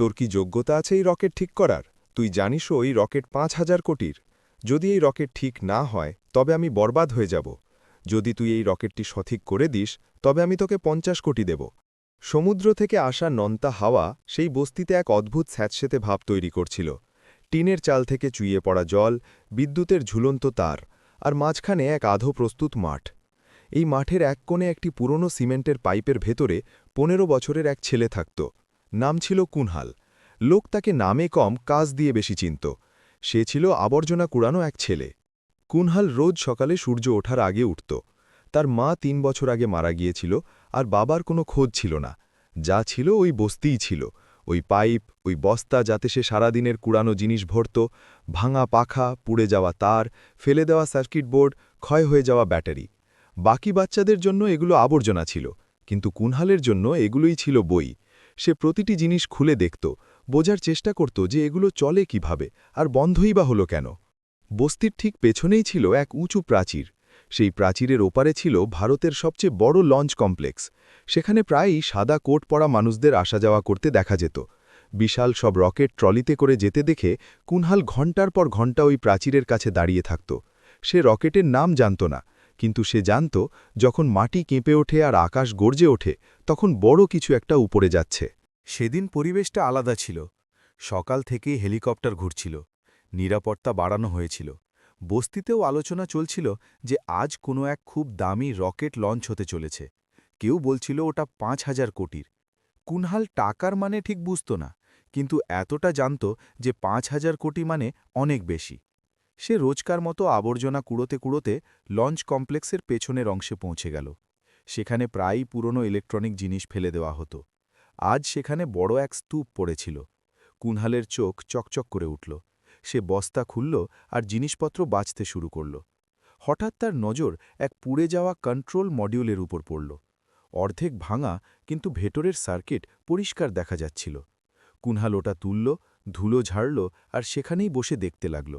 তোর কি যোগ্যতা আছে এই রকেট ঠিক করার? তুই জানিস ওই রকেট পাঁচ হাজার কোটির। যদি এই রকেট ঠিক না হয়, তবে আমি বরবাদ হয়ে যাব। যদি তুই এই রকেটটি সঠিক করে দিস, তবে আমি তোকে পঞ্চাশ কোটি দেব। সমুদ্র থেকে আসা নন্তা হাওয়া সেই বস্তিতে এক অদ্ভুত স্যাঁতসেতে ভাব তৈরি করছিল। টিনের চাল থেকে চুইয়ে পড়া জল, বিদ্যুতের ঝুলন্ত তার, আর মাঝখানে এক আধো প্রস্তুত মাঠ। এই মাঠের এক কোণে একটি পুরনো সিমেন্টের পাইপের ভেতরে পনেরো বছরের এক ছেলে থাকত। নাম ছিল কুনহাল। লোক তাকে নামে কম কাজ দিয়ে বেশি চিনত। সে ছিল আবর্জনা কুড়ানো এক ছেলে। কুনহাল রোজ সকালে সূর্য ওঠার আগে উঠত। তার মা তিন বছর আগে মারা গিয়েছিল আর বাবার কোনো খোঁজ ছিল না। যা ছিল ওই বস্তিই ছিল। ওই পাইপ, ওই বস্তা যাতে সে সারাদিনের কুড়ানো জিনিস ভরত, ভাঙা পাখা, পুড়ে যাওয়া তার, ফেলে দেওয়া সার্কিট বোর্ড, ক্ষয় হয়ে যাওয়া ব্যাটারি। বাকি বাচ্চাদের জন্য এগুলো আবর্জনা ছিল। কিন্তু কুনহালের জন্য এগুলোই ছিল বই। সে প্রতিটি জিনিস খুলে দেখত, বোঝার চেষ্টা করত যে এগুলো চলে কীভাবে আর বন্ধই বা হলো কেন। বস্তির ঠিক পেছনেই ছিল এক উঁচু প্রাচীর। সেই প্রাচীরের ওপারে ছিল ভারতের সবচেয়ে বড় লঞ্চ কমপ্লেক্স। সেখানে প্রায়ই সাদা কোট পরা মানুষদের আসা যাওয়া করতে দেখা যেত। বিশাল সব রকেট ট্রলিতে করে যেতে দেখে কুনহাল ঘণ্টার পর ঘণ্টা ওই প্রাচীরের কাছে দাঁড়িয়ে থাকত। সে রকেটের নাম জানত না কিন্তু সে জানত, যখন মাটি কেঁপে ওঠে আর আকাশ গর্জে ওঠে, তখন বড় কিছু একটা উপরে যাচ্ছে। সেদিন পরিবেশটা আলাদা ছিল। সকাল থেকেই হেলিকপ্টার ঘুরছিল। নিরাপত্তা বাড়ানো হয়েছিল। বস্তিতেও আলোচনা চলছিল যে আজ কোনো এক খুব দামি রকেট লঞ্চ হতে চলেছে। কেউ বলছিল ওটা পাঁচ হাজার কোটির। কুনহাল টাকার মানে ঠিক বুঝত না, কিন্তু এতটা জানত যে পাঁচ হাজার কোটি মানে অনেক বেশি। সে রোজকার মতো আবর্জনা কুড়োতে কুড়োতে লঞ্চ কমপ্লেক্সের পেছনের অংশে পৌঁছে গেল। সেখানে প্রায়ই পুরনো ইলেকট্রনিক জিনিস ফেলে দেওয়া হতো। আজ সেখানে বড় এক স্তূপ পড়েছিল। কুনহালের চোখ চকচক করে উঠল। সে বস্তা খুলল আর জিনিসপত্র বাঁচতে শুরু করল। হঠাৎ তার নজর এক পুড়ে যাওয়া কন্ট্রোল মডিউলের উপর পড়ল। অর্ধেক ভাঙা কিন্তু ভেতরের সার্কিট পরিষ্কার দেখা যাচ্ছিল। কুনহাল ওটা তুলল, ধুলো ঝাড়ল আর সেখানেই বসে দেখতে লাগল।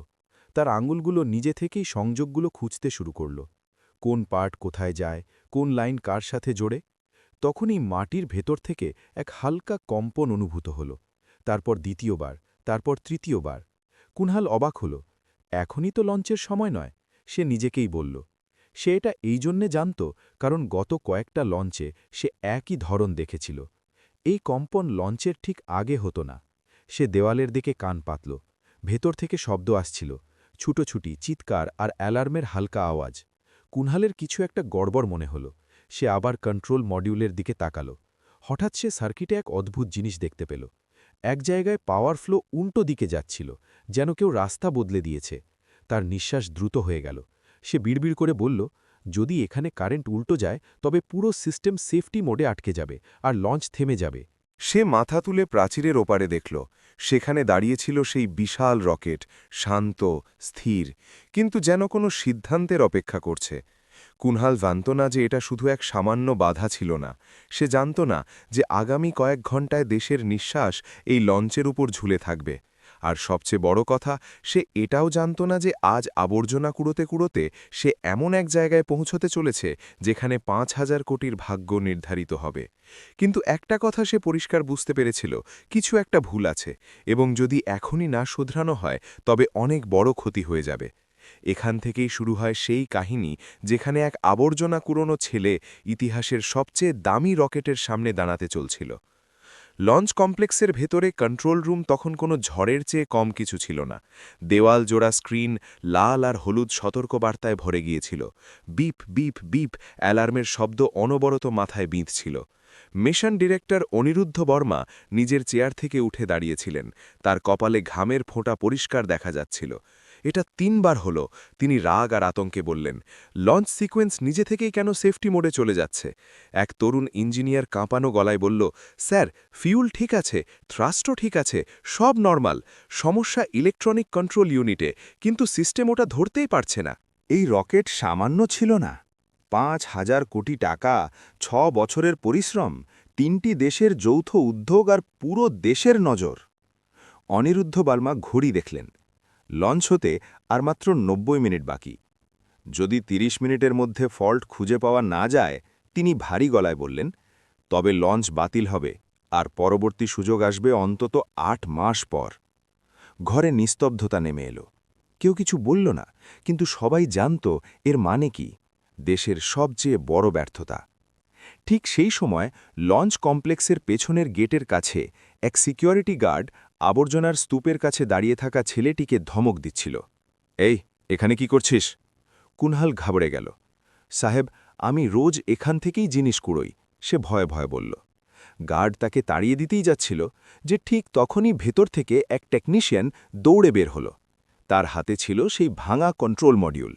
তার আঙুলগুলো নিজে থেকেই সংযোগগুলো খুঁজতে শুরু করল। কোন পার্ট কোথায় যায়, কোন লাইন কার সাথে জোড়ে? তখনই মাটির ভেতর থেকে এক হালকা কম্পন অনুভূত হল। তারপর দ্বিতীয়বার, তারপর তৃতীয়বার। কুনহাল অবাক হল, এখনই তো লঞ্চের সময় নয়, সে নিজেকেই বলল। সে এটা এই জন্যে জানত, কারণ গত কয়েকটা লঞ্চে সে একই ধরন দেখেছিল। এই কম্পন লঞ্চের ঠিক আগে হতো না। সে দেওয়ালের দিকে কান পাতল, ভেতর থেকে শব্দ আসছিল। ছুটোছুটি, চিৎকার আর অ্যালার্মের হালকা আওয়াজ। কুনহালের কিছু একটা গড়বড় মনে হল। সে আবার কন্ট্রোল মডিউলের দিকে তাকাল। হঠাৎ সে সার্কিটে এক অদ্ভুত জিনিস দেখতে পেল। এক জায়গায় পাওয়ার ফ্লো উল্টো দিকে যাচ্ছিল, যেন কেউ রাস্তা বদলে দিয়েছে। তার নিঃশ্বাস দ্রুত হয়ে গেল। সে বিড়বিড় করে বলল, যদি এখানে কারেন্ট উল্টো যায়, তবে পুরো সিস্টেম সেফটি মোডে আটকে যাবে আর লঞ্চ থেমে যাবে। সে মাথা তুলে প্রাচীরের ওপারে দেখল, সেখানে দাঁড়িয়েছিল সেই বিশাল রকেট, শান্ত, স্থির, কিন্তু যেন কোনো সিদ্ধান্তের অপেক্ষা করছে। কুনহাল জানত না যে এটা শুধু এক সামান্য বাধা ছিল না, সে জানত না যে আগামী কয়েক ঘন্টায় দেশের নিঃশ্বাস এই লঞ্চের উপর ঝুলে থাকবে। আর সবচেয়ে বড় কথা, সে এটাও জানত না যে আজ আবর্জনা কুড়োতে কুড়োতে সে এমন এক জায়গায় পৌঁছতে চলেছে যেখানে পাঁচ হাজার কোটির ভাগ্য নির্ধারিত হবে। কিন্তু একটা কথা সে পরিষ্কার বুঝতে পেরেছিল, কিছু একটা ভুল আছে এবং যদি এখনই না শোধরানো হয়, তবে অনেক বড় ক্ষতি হয়ে যাবে। এখান থেকেই শুরু হয় সেই কাহিনী যেখানে এক আবর্জনা কুড়োনো ছেলে ইতিহাসের সবচেয়ে দামি রকেটের সামনে দাঁড়াতে চলছিল। লঞ্চ কমপ্লেক্সের ভেতরে কন্ট্রোল রুম তখন কোনো ঝড়ের চেয়ে কম কিছু ছিল না। দেওয়াল জোড়া স্ক্রিন লাল আর হলুদ সতর্কবার্তায় ভরে গিয়েছিল। বিপ বিপ বিপ অ্যালার্মের শব্দ অনবরত মাথায় বিঁধছিল। মিশন ডিরেক্টর অনিরুদ্ধ বর্মা নিজের চেয়ার থেকে উঠে দাঁড়িয়েছিলেন। তার কপালে ঘামের ফোঁটা পরিষ্কার দেখা যাচ্ছিল। এটা তিনবার হল, তিনি রাগ আর আতঙ্কে বললেন, লঞ্চ সিকোয়েন্স নিজে থেকেই কেন সেফটি মোডে চলে যাচ্ছে? এক তরুণ ইঞ্জিনিয়ার কাঁপানো গলায় বলল, স্যার, ফিউল ঠিক আছে, থ্রাস্টও ঠিক আছে, সব নর্মাল, সমস্যা ইলেকট্রনিক কন্ট্রোল ইউনিটে, কিন্তু সিস্টেম ওটা ধরতেই পারছে না। এই রকেট সামান্য ছিল না, পাঁচ হাজার কোটি টাকা, ছ বছরের পরিশ্রম, তিনটি দেশের যৌথ উদ্যোগ আর পুরো দেশের নজর। অনিরুদ্ধ বার্মা ঘড়ি দেখলেন। লঞ্চ হতে আর মাত্র নব্বই মিনিট বাকি। যদি ৩০ মিনিটের মধ্যে ফল্ট খুঁজে পাওয়া না যায়, তিনি ভারী গলায় বললেন, তবে লঞ্চ বাতিল হবে, আর পরবর্তী সুযোগ আসবে অন্তত আট মাস পর। ঘরে নিস্তব্ধতা নেমে এলো। কেউ কিছু বলল না, কিন্তু সবাই জানত এর মানে কি, দেশের সবচেয়ে বড় ব্যর্থতা। ঠিক সেই সময় লঞ্চ কমপ্লেক্সের পেছনের গেটের কাছে এক সিকিউরিটি গার্ড আবর্জনার স্তূপের কাছে দাঁড়িয়ে থাকা ছেলেটিকে ধমক দিচ্ছিল। এই, এখানে কি করছিস? কুনহাল ঘাবড়ে গেল। সাহেব, আমি রোজ এখান থেকেই জিনিস কুড়োই, সে ভয়ে ভয়ে বলল। গার্ড তাকে তাড়িয়ে দিতেই যাচ্ছিল যে ঠিক তখনই ভেতর থেকে এক টেকনিশিয়ান দৌড়ে বের হল। তার হাতে ছিল সেই ভাঙা কন্ট্রোল মডিউল।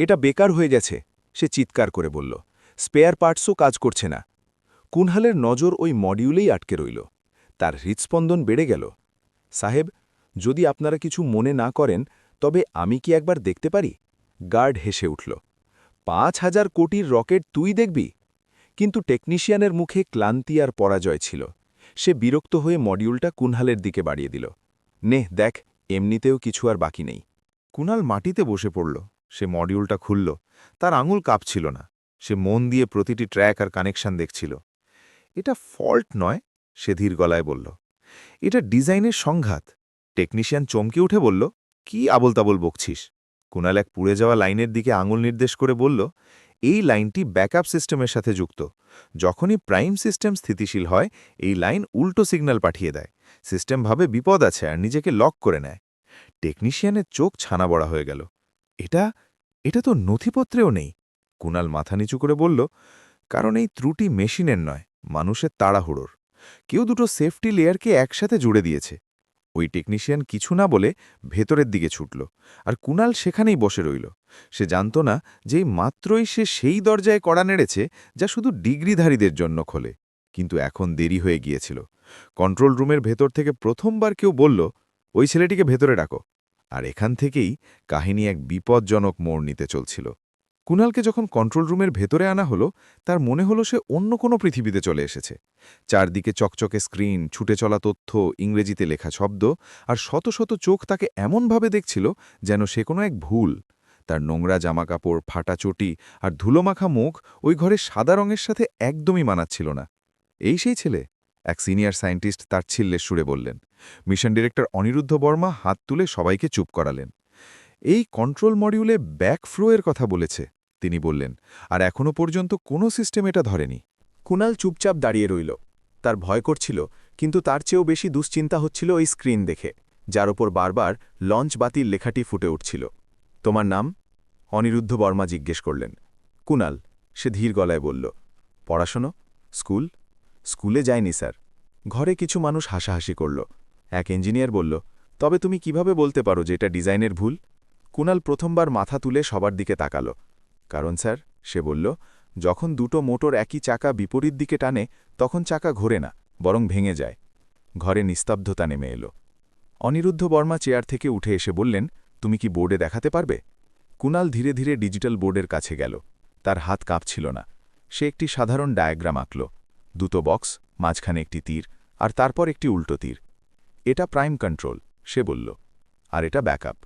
এটা বেকার হয়ে গেছে, সে চিৎকার করে বলল। স্পেয়ার পার্টসও কাজ করছে না। কুনহালের নজর ওই মডিউলেই আটকে রইল। তার হৃৎস্পন্দন বেড়ে গেল। সাহেব, যদি আপনারা কিছু মনে না করেন, তবে আমি কি একবার দেখতে পারি? গার্ড হেসে উঠল। পাঁচ হাজার কোটির রকেট তুই দেখবি? কিন্তু টেকনিশিয়ানের মুখে ক্লান্তি আর পরাজয় ছিল। সে বিরক্ত হয়ে মডিউলটা কুনহালের দিকে বাড়িয়ে দিল। নে, দেখ, এমনিতেও কিছু আর বাকি নেই। কুনাল মাটিতে বসে পড়ল। সে মডিউলটা খুলল। তার আঙুল কাঁপছিল না। সে মন দিয়ে প্রতিটি ট্র্যাক আর কানেকশন দেখছিল। এটা ফল্ট নয় সে ধীর গলায় বলল, এটা ডিজাইনের সংঘাত। টেকনিশিয়ান চমকে উঠে বলল, কি আবল তাবল বকছিস? কুনাল এক পুড়ে যাওয়া লাইনের দিকে আঙুল নির্দেশ করে বলল, এই লাইনটি ব্যাকআপ সিস্টেমের সাথে যুক্ত। যখনই প্রাইম সিস্টেম স্থিতিশীল হয়, এই লাইন উল্টো সিগন্যাল পাঠিয়ে দেয়। সিস্টেম ভাবে বিপদ আছে আর নিজেকে লক করে নেয়। টেকনিশিয়ানের চোখ ছানা বড়া হয়ে গেল, এটা এটা তো নথিপত্রেও নেই। কুনাল মাথা নিচু করে বলল, কারণ এই ত্রুটি মেশিনের নয়, মানুষের তাড়াহুড়োর। কেউ দুটো সেফটি লেয়ারকে একসাথে জুড়ে দিয়েছে। ওই টেকনিশিয়ান কিছু না বলে ভেতরের দিকে ছুটল, আর কুনাল সেখানেই বসে রইল। সে জানত না যে মাত্রই সে সেই দরজায় কড়া নেড়েছে যা শুধু ডিগ্রিধারীদের জন্য খোলে, কিন্তু এখন দেরি হয়ে গিয়েছিল। কন্ট্রোল রুমের ভেতর থেকে প্রথমবার কেউ বলল, ওই ছেলেটিকে ভেতরে ডাকো। আর এখান থেকেই কাহিনী এক বিপজ্জনক মোড় নিতে চলছিল। কুনালকে যখন কন্ট্রোল রুমের ভেতরে আনা হলো, তার মনে হলো সে অন্য কোনো পৃথিবীতে চলে এসেছে। চারদিকে চকচকে স্ক্রিন ছুটে চলা তথ্য, ইংরেজিতে লেখা শব্দ, আর শত শত চোখ তাকে এমনভাবে দেখছিল যেন সে কোনো এক ভুল। তার নোংরা জামাকাপড়, ফাটা চটি আর ধুলোমাখা মুখ ওই ঘরে সাদা রঙের সাথে একদমই মানাচ্ছিল না। এই সেই ছেলে? এক সিনিয়র সায়েন্টিস্ট তার ছিল্লের সুরে বললেন। মিশন ডিরেক্টর অনিরুদ্ধ বর্মা হাত তুলে সবাইকে চুপ করালেন। এই কন্ট্রোল মডিউলে ব্যাক ফ্লোয়ের কথা বলেছে। তিনি বললেন, আর এখনও পর্যন্ত কোনো সিস্টেম এটা ধরেনি। কুনাল চুপচাপ দাঁড়িয়ে রইল। তার ভয় করছিল, কিন্তু তার চেয়েও বেশি দুশ্চিন্তা হচ্ছিল ওই স্ক্রিন দেখে, যার ওপর বারবার লঞ্চ বাতিল লেখাটি ফুটে উঠছিল। তোমার নাম? অনিরুদ্ধ বর্মা জিজ্ঞেস করলেন। কুনাল, সে ধীর গলায় বলল, পড়াশোনো? স্কুল? স্কুলে যায়নি স্যার। ঘরে কিছু মানুষ হাসাহাসি করল। এক ইঞ্জিনিয়ার বলল, তবে তুমি কীভাবে বলতে পারো যে এটা ডিজাইনের ভুল? কুনাল প্রথমবার মাথা তুলে সবার দিকে তাকালো। কারণ স্যার, সে বলল, যখন দুটো মোটর একই চাকা বিপরীত দিকে টানে, তখন চাকা ঘোরে না, বরং ভেঙে যায়। ঘরে নিস্তব্ধতা নেমে এলো। অনিরুদ্ধ বর্মা চেয়ার থেকে উঠে এসে বললেন, তুমি কি বোর্ডে দেখাতে পারবে? কুনাল ধীরে ধীরে ডিজিটাল বোর্ডের কাছে গেল। তার হাত কাঁপছিল না। সে একটি সাধারণ ডায়াগ্রাম আঁকল। দুটো বক্স, মাঝখানে একটি তীর, আর তারপর একটি উল্টো তীর। এটা প্রাইম কন্ট্রোল সে বলল। আর এটা ব্যাকআপ।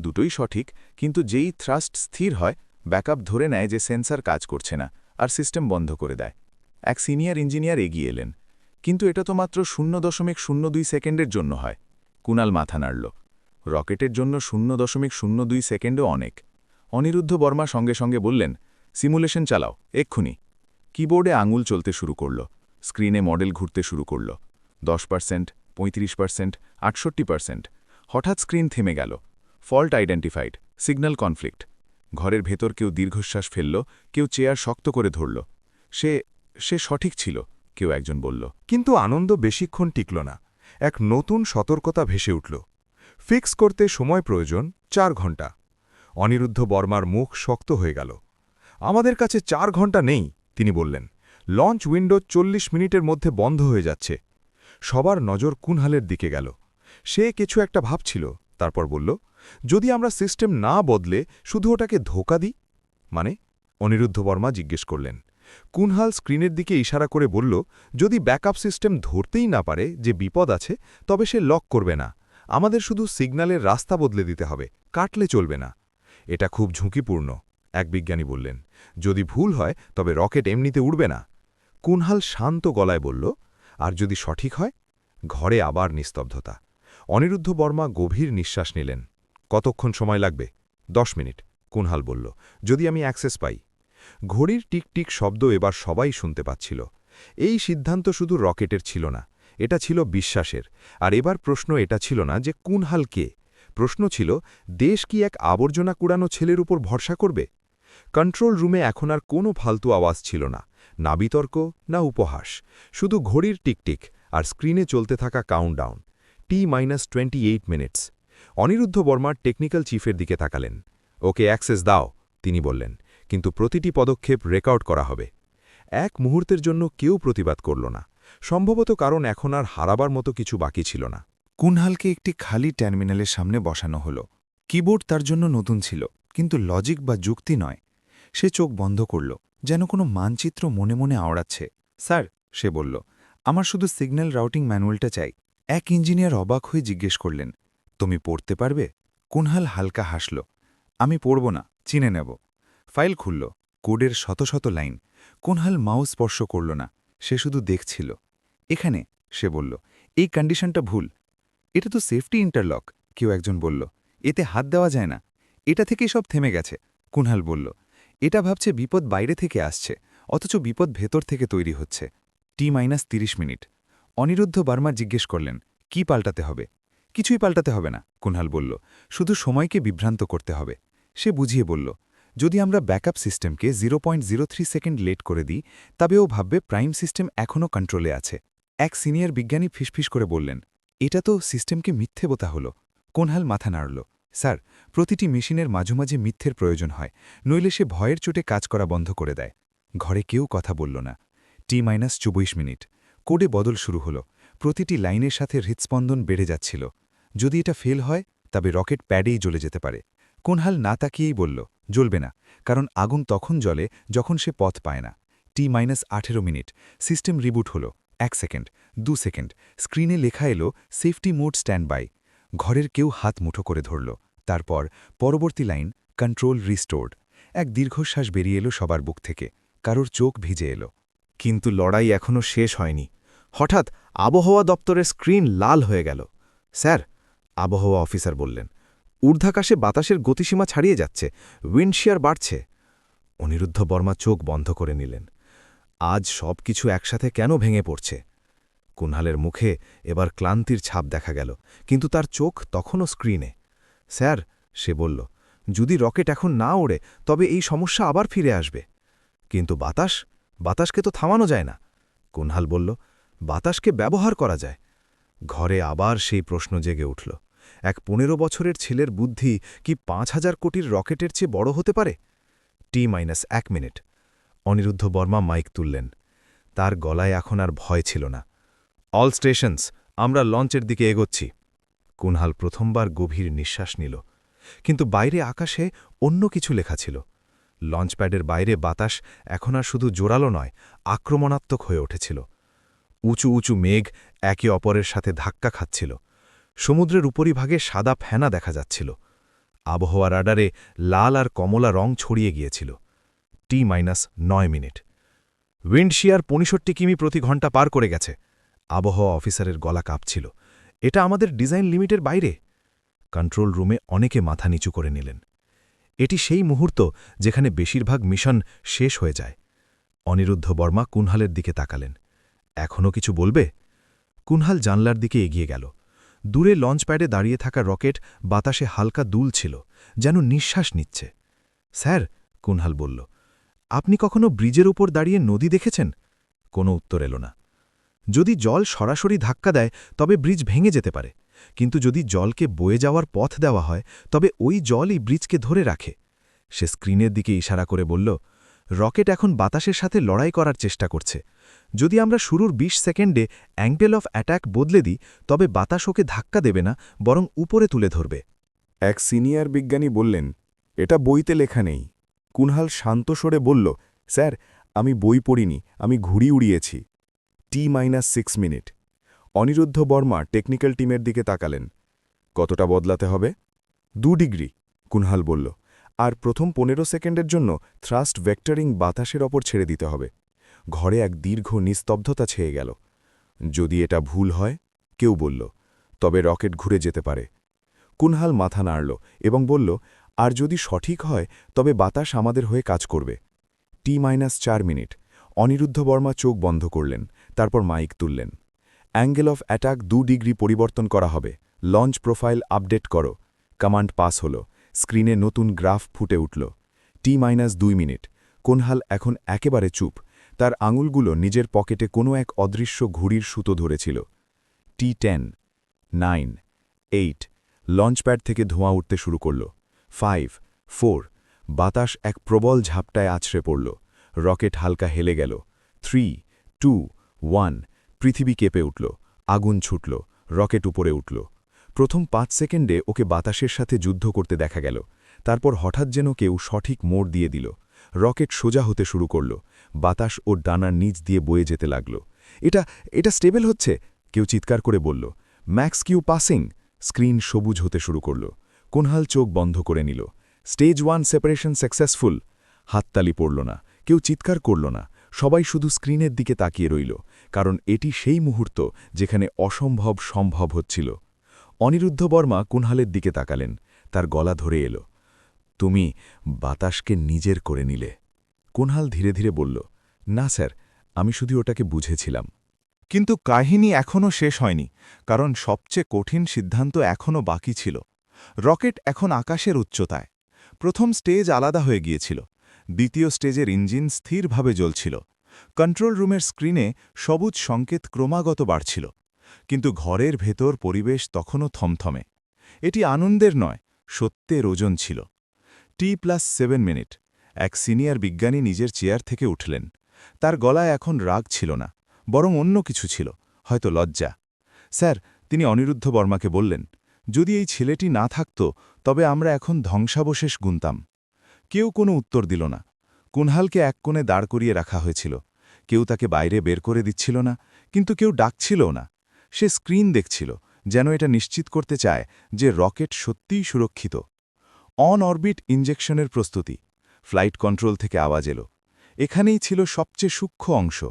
দুটোই সঠিক, কিন্তু যেই থ্রাস্ট স্থির হয় ব্যাকআপ ধরে নেয় যে সেন্সার কাজ করছে না, আর সিস্টেম বন্ধ করে দেয়। এক সিনিয়র ইঞ্জিনিয়ার এগিয়ে এলেন। কিন্তু এটা তো মাত্র শূন্য দশমিক শূন্য দুই সেকেন্ডের জন্য হয়। কুনাল মাথা নাড়ল। রকেটের জন্য শূন্য দশমিক শূন্য দুই সেকেন্ডও অনেক। অনিরুদ্ধ বর্মা সঙ্গে সঙ্গে বললেন, সিমুলেশন চালাও, এক্ষুনি। কিবোর্ডে আঙুল চলতে শুরু করল। স্ক্রিনে মডেল ঘুরতে শুরু করল। দশ পার্সেন্ট, পঁয়ত্রিশ পার্সেন্ট, আটষট্টি পার্সেন্ট। হঠাৎ স্ক্রিন থেমে গেল। Fault identified, signal conflict. ঘরের ভেতর কেউ দীর্ঘশ্বাস ফেলল, কেউ চেয়ার শক্ত করে ধরল। সে সে সঠিক ছিল, কেউ একজন বলল। কিন্তু আনন্দ বেশিক্ষণ টিকল না। এক নতুন সতর্কতা ভেসে উঠল। ফিক্স করতে সময় প্রয়োজন চার ঘণ্টা। অনিরুদ্ধ বর্মার মুখ শক্ত হয়ে গেল। আমাদের কাছে চার ঘণ্টা নেই, তিনি বললেন। লঞ্চ উইন্ডো চল্লিশ মিনিটের মধ্যে বন্ধ হয়ে যাচ্ছে। সবার নজর কুনহালের দিকে গেল। সে কিছু একটা ভাবছিল, তারপর বলল যদি আমরা সিস্টেম না বদলে শুধু ওটাকে ধোকা দিই? মানে অনিরুদ্ধ বর্মা জিজ্ঞেস করলেন। কুনহাল স্ক্রিনের দিকে ইশারা করে বলল, যদি ব্যাকআপ সিস্টেম ধরতেই না পারে যে বিপদ আছে, তবে সে লক করবে না। আমাদের শুধু সিগন্যালের রাস্তা বদলে দিতে হবে, কাটলে চলবে না। এটা খুব ঝুঁকিপূর্ণ, এক বিজ্ঞানী বললেন। যদি ভুল হয়, তবে রকেট এমনিতে উড়বে না। কুনহাল শান্ত গলায় বলল, আর যদি সঠিক হয়? ঘরে আবার নিস্তব্ধতা। অনিরুদ্ধ বর্মা গভীর নিঃশ্বাস নিলেন। কতক্ষণ সময় লাগবে? দশ মিনিট, কুনহাল বলল। যদি আমি অ্যাক্সেস পাই। ঘড়ির টিকটিক শব্দ এবার সবাই শুনতে পাচ্ছিল। এই সিদ্ধান্ত শুধু রকেটের ছিল না, এটা ছিল বিশ্বাসের। আর এবার প্রশ্ন এটা ছিল না যে কুনহাল কে? প্রশ্ন ছিল, দেশ কি এক আবর্জনা কুড়ানো ছেলের উপর ভরসা করবে? কন্ট্রোল রুমে এখন আর কোনো ফালতু আওয়াজ ছিল না না বিতর্ক, না উপহাস। শুধু ঘড়ির টিকটিক আর স্ক্রিনে চলতে থাকা কাউন্টডাউন টি minus twenty eight minutes Aniruddha বর্মার technical চিফের দিকে তাকালেন। ওকে অ্যাক্সেস দাও, তিনি বললেন, কিন্তু প্রতিটি পদক্ষেপ রেকর্ড করা হবে। এক মুহূর্তের জন্য কেউ প্রতিবাদ করল না। সম্ভবত কারণ এখন আর হারাবার মতো কিছু বাকি ছিল না। কুনহালকে একটি খালি টার্মিনালের সামনে বসানো হলো। কিবোর্ড তার জন্য নতুন ছিল, কিন্তু লজিক বা যুক্তি নয়। সে চোখ বন্ধ করল, যেন কোনো মানচিত্র মনে মনে আওড়াচ্ছে। স্যার, সে বলল, আমার শুধু সিগন্যাল রাউটিং ম্যানুয়ালটা চাই। এক ইঞ্জিনিয়ার অবাক হয়ে জিজ্ঞেস করলেন তুমি পড়তে পারবে? কুনহাল হালকা হাসল। আমি পড়ব না, চিনে নেব। ফাইল খুলল, কোডের শত শত লাইন। কুনহাল মাউস স্পর্শ করল না, সে শুধু দেখছিল। এখানে, সে বলল, এই কন্ডিশনটা ভুল। এটা তো সেফটি ইন্টারলক, কেউ একজন বলল। এতে হাত দেওয়া যায় না। এটা থেকেই সব থেমে গেছে, কুনহাল বলল। এটা ভাবছে বিপদ বাইরে থেকে আসছে, অথচ বিপদ ভেতর থেকে তৈরি হচ্ছে। টি মাইনাস তিরিশ মিনিট। অনিরুদ্ধ বার্মা জিজ্ঞেস করলেন, কি পাল্টাতে হবে? কিছুই পাল্টাতে হবে না, কুনহাল বলল। শুধু সময়কে বিভ্রান্ত করতে হবে। সে বুঝিয়ে বলল, যদি আমরা ব্যাকআপ সিস্টেমকে zero point zero three second late করে দিই তবে ও ভাববে প্রাইম সিস্টেম এখনও কন্ট্রোলে আছে। এক সিনিয়র বিজ্ঞানী ফিসফিস করে বললেন, এটা তো সিস্টেমকে মিথ্যে বোতা হল। কোনহাল মাথা নাড়ল, স্যার, প্রতিটি মেশিনের মাঝে মাঝে মিথ্যের প্রয়োজন হয়, নইলে সে ভয়ের চোটে কাজ করা বন্ধ করে দেয়। ঘরে কেউ কথা বলল না। টি মাইনাস চব্বিশ মিনিট। কোডে বদল শুরু হলো। প্রতিটি লাইনের সাথে হৃৎস্পন্দন বেড়ে যাচ্ছিল। যদি এটা ফেল হয়, তবে রকেট প্যাডেই জ্বলে যেতে পারে। কোনহাল না তাকিয়েই বলল, জ্বলবে না। কারণ আগুন তখন জ্বলে যখন সে পথ পায় না। টি মাইনাস আঠেরো মিনিট। সিস্টেম রিবুট হলো। এক সেকেন্ড, দু সেকেন্ড। স্ক্রিনে লেখা এলো, সেফটি মোড স্ট্যান্ড বাই। ঘরের কেউ হাত মুঠো করে ধরল। তারপর পরবর্তী লাইন, কন্ট্রোল রিস্টোর্ড। এক দীর্ঘশ্বাস বেরিয়ে এলো সবার বুক থেকে। কারোর চোখ ভিজে এলো। কিন্তু লড়াই এখনও শেষ হয়নি। হঠাৎ আবহাওয়া দপ্তরের স্ক্রিন লাল হয়ে গেল। স্যার আবহাওয়া অফিসার বললেন, ঊর্ধ্বাকাশে বাতাসের গতিসীমা ছাড়িয়ে যাচ্ছে, উইন্ডশিয়ার বাড়ছে। অনিরুদ্ধ বর্মা চোখ বন্ধ করে নিলেন, আজ সব কিছু একসাথে কেন ভেঙে পড়ছে? কুনহালের মুখে এবার ক্লান্তির ছাপ দেখা গেল, কিন্তু তার চোখ তখনও স্ক্রিনে। স্যার, সে বলল, যদি রকেট এখন না ওড়ে, তবে এই সমস্যা আবার ফিরে আসবে। কিন্তু বাতাস? বাতাসকে তো থামানো যায় না। কুনহাল বলল, বাতাসকে ব্যবহার করা যায়। ঘরে আবার সেই প্রশ্ন জেগে উঠল। এক পনেরো বছরের ছেলের বুদ্ধি কি পাঁচ হাজার কোটির রকেটের চেয়ে বড় হতে পারে? টি মাইনাস এক মিনিট অনিরুদ্ধ বর্মা মাইক তুললেন। তার গলায় এখন আর ভয় ছিল না। অল স্টেশনস আমরা লঞ্চের দিকে এগোচ্ছি। কুনহাল প্রথমবার গভীর নিঃশ্বাস নিল। কিন্তু বাইরে আকাশে অন্য কিছু লেখা ছিল। লঞ্চপ্যাডের বাইরে বাতাস এখন আর শুধু জোরালো নয়, আক্রমণাত্মক হয়ে উঠেছিল। উঁচু উঁচু মেঘ একে অপরের সাথে ধাক্কা খাচ্ছিল। সমুদ্রের উপরিভাগে সাদা ফেনা দেখা যাচ্ছিল। আবহাওয়া রাডারে লাল আর কমলা রং ছড়িয়ে গিয়েছিল। টি মাইনাস নয় মিনিট। উইন্ডশিয়ার পঁয়ষট্টি কিমি প্রতি ঘণ্টা পার করে গেছে। আবহাওয়া অফিসারের গলা কাঁপছিল। এটা আমাদের ডিজাইন লিমিটের বাইরে। কন্ট্রোল রুমে অনেকে মাথা নিচু করে নিলেন। এটি সেই মুহূর্ত যেখানে বেশিরভাগ মিশন শেষ হয়ে যায়। অনিরুদ্ধ বর্মা কুনহালের দিকে তাকালেন। এখনও কিছু বলবে? কুনহাল জানলার দিকে এগিয়ে গেল। দূরে লঞ্চপ্যাডে দাঁড়িয়ে থাকা রকেট বাতাসে হালকা দুল ছিল, যেন নিঃশ্বাস নিচ্ছে। স্যার কুনহাল বলল, আপনি কখনো ব্রিজের উপর দাঁড়িয়ে নদী দেখেছেন? কোনো উত্তর এলো না। যদি জল সরাসরি ধাক্কা দেয়, তবে ব্রিজ ভেঙে যেতে পারে। কিন্তু যদি জলকে বয়ে যাওয়ার পথ দেওয়া হয়, তবে ওই জলই ব্রিজকে ধরে রাখে। সে স্ক্রিনের দিকে ইশারা করে বলল রকেট এখন বাতাসের সাথে লড়াই করার চেষ্টা করছে। যদি আমরা শুরুর ২০ সেকেন্ডে অ্যাঙ্গেল অফ অ্যাট্যাক বদলে দিই, তবে বাতাস ওকে ধাক্কা দেবে না, বরং উপরে তুলে ধরবে। এক সিনিয়র বিজ্ঞানী বললেন, এটা বইতে লেখা নেই। কুনহাল শান্ত স্বরে বলল, স্যার, আমি বই পড়িনি, আমি ঘুড়ি উড়িয়েছি। T minus six minute. Aniruddha Varma technical টিমের দিকে তাকালেন। কতটা বদলাতে হবে? দু ডিগ্রি, কুনহাল বলল। আর প্রথম পনেরো সেকেন্ডের জন্য থ্রাস্ট ভেক্টরিং বাতাসের ওপর ছেড়ে দিতে হবে। ঘরে এক দীর্ঘ নিস্তব্ধতা ছেয়ে গেল। যদি এটা ভুল হয়, কেউ বলল, তবে রকেট ঘুরে যেতে পারে। কুনহাল মাথা নাড়ল এবং বলল, আর যদি সঠিক হয়, তবে বাতাস আমাদের হয়ে কাজ করবে। টি মাইনাস চার মিনিট। অনিরুদ্ধ বর্মা চোখ বন্ধ করলেন, তারপর মাইক তুললেন। অ্যাঙ্গেল অফ অ্যাটাক দু ডিগ্রি পরিবর্তন করা হবে। লঞ্চ প্রোফাইল আপডেট করো। কমান্ড পাস হল। স্ক্রিনে নতুন গ্রাফ ফুটে উঠল। টি মাইনাস দুই মিনিট। কোনহাল এখন একেবারে চুপ। তার আঙুলগুলো নিজের পকেটে কোনো এক অদৃশ্য ঘুড়ির সুতো ধরেছিল। T ten, nine, eight, launchpad থেকে ধোঁয়া উঠতে শুরু করল। ফাইভ, ফোর, বাতাস এক প্রবল ঝাপটায় আছড়ে পড়ল। রকেট হালকা হেলে গেল। থ্রি, টু, ওয়ান, পৃথিবী কেঁপে উঠল। আগুন ছুটল। রকেট উপরে উঠল। প্রথম পাঁচ সেকেন্ডে ওকে বাতাসের সাথে যুদ্ধ করতে দেখা গেল। তারপর হঠাৎ যেন কেউ সঠিক মোড় দিয়ে দিল। রকেট সোজা হতে শুরু করল। বাতাস ও ডানার নিচ দিয়ে বয়ে যেতে লাগল। এটা এটা স্টেবল হচ্ছে? কেউ চিৎকার করে বলল। Max, Q passing? স্ক্রিন সবুজ হতে শুরু করল। কোনহাল চোখ বন্ধ করে নিল। Stage one separation successful. হাততালি পড়ল না। কেউ চিৎকার করল না। সবাই শুধু স্ক্রিনের দিকে তাকিয়ে রইল। কারণ এটি সেই মুহূর্ত যেখানে অসম্ভব সম্ভব হচ্ছিল। অনিরুদ্ধ বর্মা কুনহালের দিকে তাকালেন, তার গলা ধরে এলো, তুমি বাতাসকে নিজের করে নিলে। কুনহাল ধীরে ধীরে বলল, না স্যার, আমি শুধু ওটাকে বুঝেছিলাম। কিন্তু কাহিনী এখনও শেষ হয়নি, কারণ সবচেয়ে কঠিন সিদ্ধান্ত এখনও বাকি ছিল। রকেট এখন আকাশের উচ্চতায়। প্রথম স্টেজ আলাদা হয়ে গিয়েছিল। দ্বিতীয় স্টেজের ইঞ্জিন স্থিরভাবে জ্বলছিল। কন্ট্রোল রুমের স্ক্রিনে সবুজ সংকেত ক্রমাগত বাড়ছিল। কিন্তু ঘরের ভেতর পরিবেশ তখনও থমথমে। এটি আনন্দের নয়, সত্যের ওজন ছিল। টি প্লাস সেভেন মিনিট এক সিনিয়র বিজ্ঞানী নিজের চেয়ার থেকে উঠলেন। তার গলায় এখন রাগ ছিল না, বরং অন্য কিছু ছিল, হয়তো লজ্জা। স্যার, তিনি অনিরুদ্ধ বর্মাকে বললেন, যদি এই ছেলেটি না থাকত, তবে আমরা এখন ধ্বংসাবশেষ গুনতাম। কেউ কোনো উত্তর দিল না। কুনহালকে এক কোণে দাঁড় করিয়ে রাখা হয়েছিল। কেউ তাকে বাইরে বের করে দিচ্ছিল না, কিন্তু কেউ ডাকছিলও না। সে স্ক্রিন দেখছিল যেন এটা নিশ্চিত করতে চায় যে রকেট সত্যিই সুরক্ষিত। অন অরবিট ইঞ্জেকশনের প্রস্তুতি। ফ্লাইট কন্ট্রোল থেকে আওয়াজ এলো। এখানেই ছিল সবচেয়ে সূক্ষ্ম অংশ।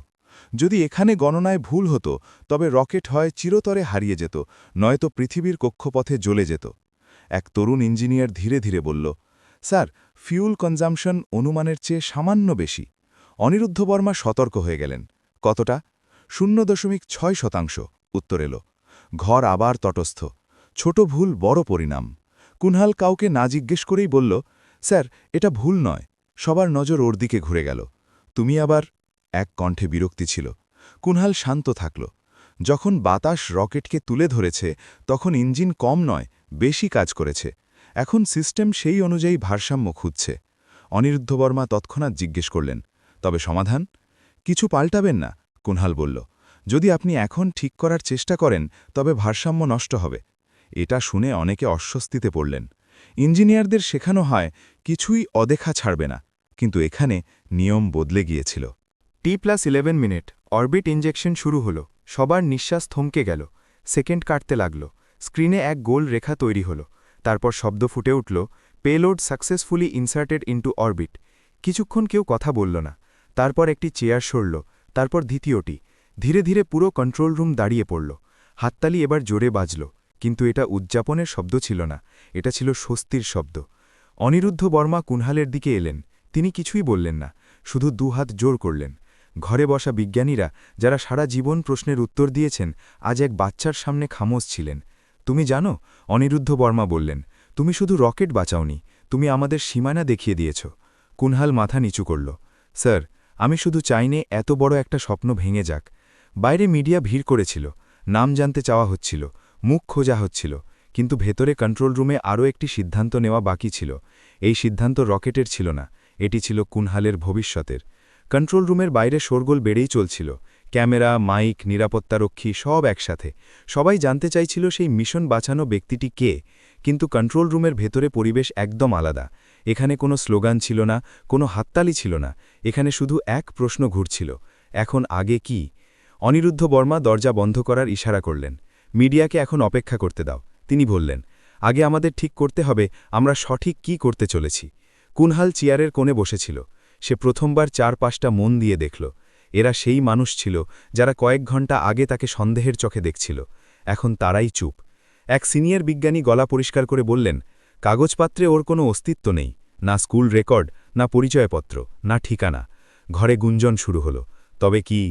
যদি এখানে গণনায় ভুল হতো, তবে রকেট হয় চিরতরে হারিয়ে যেত, নয়তো পৃথিবীর কক্ষপথে জ্বলে যেত। এক তরুণ ইঞ্জিনিয়ার ধীরে ধীরে বলল, স্যার, ফিউল কনজামশন অনুমানের চেয়ে সামান্য বেশি। অনিরুদ্ধ বর্মা সতর্ক হয়ে গেলেন। কতটা? শূন্য দশমিক ছয় শতাংশ। উত্তর এলো, ঘর আবার তটস্থ। ছোট ভুল বড় পরিণাম। কুনহাল কাউকে না জিজ্ঞেস করেই বলল, স্যার, এটা ভুল নয়। সবার নজর ওর দিকে ঘুরে গেল। তুমি আবার এক কণ্ঠে বিরক্তি ছিল। কুনহাল শান্ত থাকল। যখন বাতাস রকেটকে তুলে ধরেছে, তখন ইঞ্জিন কম নয়, বেশি কাজ করেছে। এখন সিস্টেম সেই অনুযায়ী ভারসাম্য খুঁজছে। অনিরুদ্ধবর্মা তৎক্ষণাৎ জিজ্ঞেস করলেন, তবে সমাধান? কিছু পাল্টাবেন না? কুনহাল বলল যদি আপনি এখন ঠিক করার চেষ্টা করেন, তবে ভারসাম্য নষ্ট হবে। এটা শুনে অনেকে অস্বস্তিতে পড়লেন। ইঞ্জিনিয়ারদের শেখানো হয়, কিছুই অদেখা ছাড়বে না। কিন্তু এখানে নিয়ম বদলে গিয়েছিল। T plus eleven minute, orbit injection শুরু হলো। সবার নিঃশ্বাস থমকে গেল। সেকেন্ড কাটতে লাগল। স্ক্রিনে এক গোল রেখা তৈরি হল। তারপর শব্দ ফুটে উঠল, payload successfully inserted into orbit. কিছুক্ষণ কেউ কথা বলল না। তারপর একটি চেয়ার সরল, তারপর দ্বিতীয়টি। ধীরে ধীরে পুরো কন্ট্রোল রুম দাঁড়িয়ে পড়ল। হাততালি এবার জোরে বাজল, কিন্তু এটা উদযাপনের শব্দ ছিল না, এটা ছিল স্বস্তির শব্দ। অনিরুদ্ধ বর্মা কুনহালের দিকে এলেন, তিনি কিছুই বললেন না, শুধু দুহাত জোর করলেন। ঘরে বসা বিজ্ঞানীরা, যারা সারা জীবন প্রশ্নের উত্তর দিয়েছেন, আজ এক বাচ্চার সামনে খামোশ ছিলেন। তুমি জানো, অনিরুদ্ধ বর্মা বললেন, তুমি শুধু রকেট বাঁচাওনি, তুমি আমাদের সীমানা দেখিয়ে দিয়েছ। কুনহাল মাথা নিচু করল, স্যার, আমি শুধু চাইনে এত বড় একটা স্বপ্ন ভেঙে যাক বাইরে মিডিয়া ভিড় করেছিল, নাম জানতে চাওয়া হচ্ছিল, মুখ খোঁজা হচ্ছিল, কিন্তু ভেতরে কন্ট্রোল রুমে আরও একটি সিদ্ধান্ত নেওয়া বাকি ছিল। এই সিদ্ধান্ত রকেটের ছিল না, এটি ছিল কুনহালের ভবিষ্যতের। কন্ট্রোল রুমের বাইরে শোরগোল বেড়েই চলছিল, ক্যামেরা, মাইক, নিরাপত্তারক্ষী সব একসাথে। সবাই জানতে চাইছিল সেই মিশন বাঁচানো ব্যক্তিটি কে, কিন্তু কন্ট্রোল রুমের ভেতরে পরিবেশ একদম আলাদা। এখানে কোনো স্লোগান ছিল না, কোনো হাততালি ছিল না, এখানে শুধু এক প্রশ্ন ঘুরছিল, এখন আগে কি? অনিরুদ্ধ বর্মা দরজা বন্ধ করার ইশারা করলেন। মিডিয়াকে এখন অপেক্ষা করতে দাও, তিনি বললেন, আগে আমাদের ঠিক করতে হবে, আমরা সঠিক কি করতে চলেছি। কুনহাল চেয়ারের কোণে বসেছিল। সে প্রথমবার চার পাঁচটা মন দিয়ে দেখল। এরা সেই মানুষ ছিল, যারা কয়েক ঘণ্টা আগে তাকে সন্দেহের চোখে দেখছিল। এখন তারাই চুপ। এক সিনিয়র বিজ্ঞানী গলা পরিষ্কার করে বললেন, কাগজপাত্রে ওর কোনো অস্তিত্ব নেই, না স্কুল রেকর্ড, না পরিচয়পত্র, না ঠিকানা। ঘরে গুঞ্জন শুরু হলো। তবে কি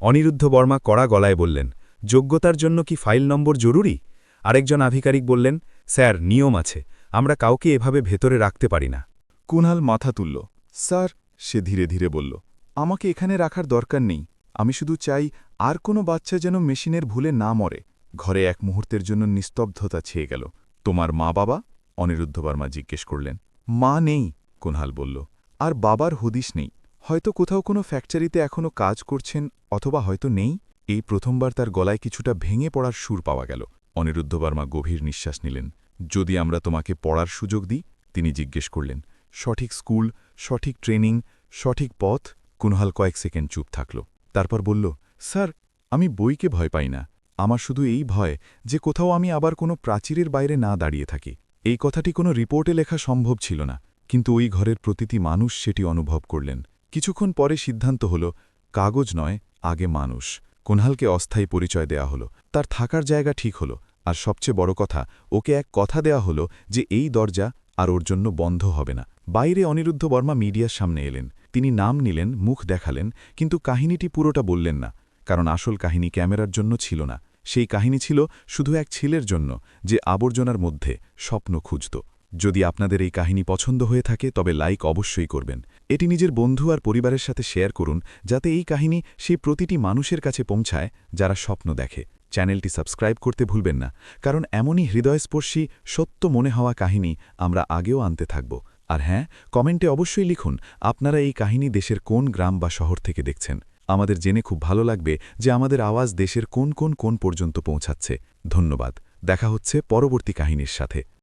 অনিরুদ্ধ বর্মা কড়া গলায় বললেন, যোগ্যতার জন্য কি ফাইল নম্বর জরুরি? আরেকজন আধিকারিক বললেন, স্যার, নিয়ম আছে, আমরা কাউকে এভাবে ভেতরে রাখতে পারি না। কুণাল মাথা তুলল, স্যার, সে ধীরে ধীরে বলল, আমাকে এখানে রাখার দরকার নেই, আমি শুধু চাই আর কোনো বাচ্চা যেন মেশিনের ভুলে না মরে। ঘরে এক মুহূর্তের জন্য নিস্তব্ধতা ছেয়ে গেল, তোমার মা বাবা? অনিরুদ্ধ বর্মা জিজ্ঞেস করলেন, মা নেই, কুণাল বলল, আর বাবার হদিশ নেই। হয়তো কোথাও কোনো ফ্যাক্টরিতে এখনও কাজ করছেন অথবা হয়তো নেই? এই প্রথমবার তার গলায় কিছুটা ভেঙে পড়ার সুর পাওয়া গেল। অনিরুদ্ধ বর্মা গভীর নিঃশ্বাস নিলেন। যদি আমরা তোমাকে পড়ার সুযোগ দিই? তিনি জিজ্ঞেস করলেন। সঠিক স্কুল, সঠিক ট্রেনিং, সঠিক পথ? কুনহাল কয়েক সেকেন্ড চুপ থাকল। তারপর বলল, স্যার, আমি বইকে ভয় পাই না। আমার শুধু এই ভয় যে কোথাও আমি আবার কোনো প্রাচীরের বাইরে না দাঁড়িয়ে থাকি। এই কথাটি কোনো রিপোর্টে লেখা সম্ভব ছিল না। কিন্তু ওই ঘরের প্রতিটি মানুষ সেটি অনুভব করলেন। কিছুক্ষণ পরে সিদ্ধান্ত হল, কাগজ নয়, আগে মানুষ। কোনহালকে অস্থায়ী পরিচয় দেয়া হলো। তার থাকার জায়গা ঠিক হলো। আর সবচেয়ে বড় কথা, ওকে এক কথা দেয়া হলো যে এই দরজা আর ওর জন্য বন্ধ হবে না। বাইরে অনিরুদ্ধ বর্মা মিডিয়ার সামনে এলেন। তিনি নাম নিলেন, মুখ দেখালেন, কিন্তু কাহিনীটি পুরোটা বললেন না। কারণ আসল কাহিনী ক্যামেরার জন্য ছিল না। সেই কাহিনী ছিল শুধু এক ছেলের জন্য, যে আবর্জনার মধ্যে স্বপ্ন খুঁজত। যদি আপনাদের এই কাহিনী পছন্দ হয়ে থাকে, তবে লাইক অবশ্যই করবেন। এটি নিজের বন্ধু আর পরিবারের সাথে শেয়ার করুন, যাতে এই কাহিনী সেই প্রতিটি মানুষের কাছে পৌঁছায় যারা স্বপ্ন দেখে। চ্যানেলটি সাবস্ক্রাইব করতে ভুলবেন না, কারণ এমনই হৃদয়স্পর্শী, সত্য মনে হওয়া কাহিনী আমরা আগেও আনতে থাকব। আর হ্যাঁ কমেন্টে অবশ্যই লিখুন, আপনারা এই কাহিনী দেশের কোন গ্রাম বা শহর থেকে দেখছেন? আমাদের জেনে খুব ভালো লাগবে যে আমাদের আওয়াজ দেশের কোন কোন কোন পর্যন্ত পৌঁছাচ্ছে। ধন্যবাদ, দেখা হচ্ছে পরবর্তী কাহিনীর সাথে।